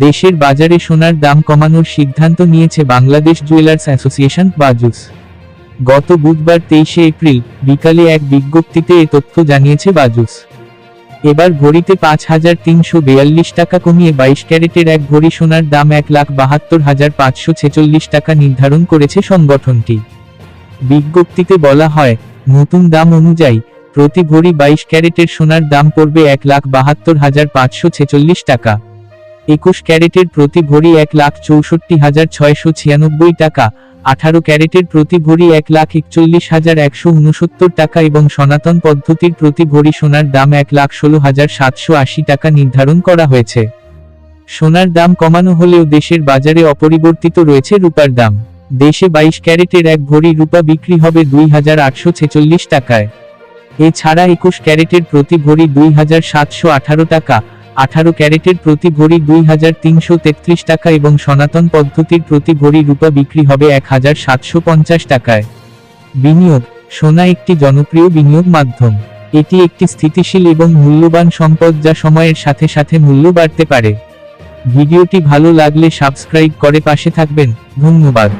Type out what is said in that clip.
দেশের বাজারে সোনার দাম কমানোর সিদ্ধান্ত নিয়েছে বাংলাদেশ জুয়েলার্স অ্যাসোসিয়েশন বাজুস। গত বুধবার তেইশে এপ্রিল বিকালে এক বিজ্ঞপ্তিতে এ তথ্য জানিয়েছে বাজুস। এবার ভরিতে পাঁচ হাজার তিনশো বেয়াল্লিশ টাকা কমিয়ে বাইশ ক্যারেটের এক ভরি সোনার দাম এক লাখ বাহাত্তর হাজার পাঁচশো ছেচল্লিশ টাকা নির্ধারণ করেছে সংগঠনটি। বিজ্ঞপ্তিতে বলা হয়, নতুন দাম অনুযায়ী প্রতি ভরি বাইশ ক্যারেটের সোনার দাম পড়বে এক লাখ বাহাত্তর হাজার পাঁচশো ছেচল্লিশ টাকা। একুশ ক্যারেটের প্রতি ভরি এক লাখ চৌষট্টি হাজার ছয়শো ছিয়ানব্বই টাকা, আঠারো ক্যারেটের প্রতি ভরি এক লাখ একচল্লিশ হাজার একশো উনসত্তর টাকা এবং সনাতন পদ্ধতির প্রতি ভরি সোনার দাম এক লাখ ষোলো হাজার সাতশো আশি টাকা নির্ধারণ করা হয়েছে। সোনার দাম কমানো হলেও দেশের বাজারে অপরিবর্তিত রয়েছে রূপার দাম। দেশে বাইশ ক্যারেটের এক ভরি রূপা বিক্রি হবে দুই হাজার আটশো ছেচল্লিশ টাকায়। এছাড়া একুশ ক্যারেটের প্রতি ভরি দুই হাজার সাতশো আঠারো টাকা আঠারো ক্যারেটের প্রতি ভরি দুই হাজার তিনশো তেত্রিশ টাকা এবং সনাতন পদ্ধতির প্রতি ভরি রূপা বিক্রি হবে এক হাজার সাতশো পঞ্চাশ টাকায়। বিনিয়োগ, সোনা একটি জনপ্রিয় বিনিয়োগ মাধ্যম। এটি একটি স্থিতিশীল এবং মূল্যবান সম্পদ যা সময়ের সাথে সাথে মূল্য বাড়তে পারে। ভিডিওটি ভালো লাগলে সাবস্ক্রাইব করে পাশে থাকবেন। ধন্যবাদ।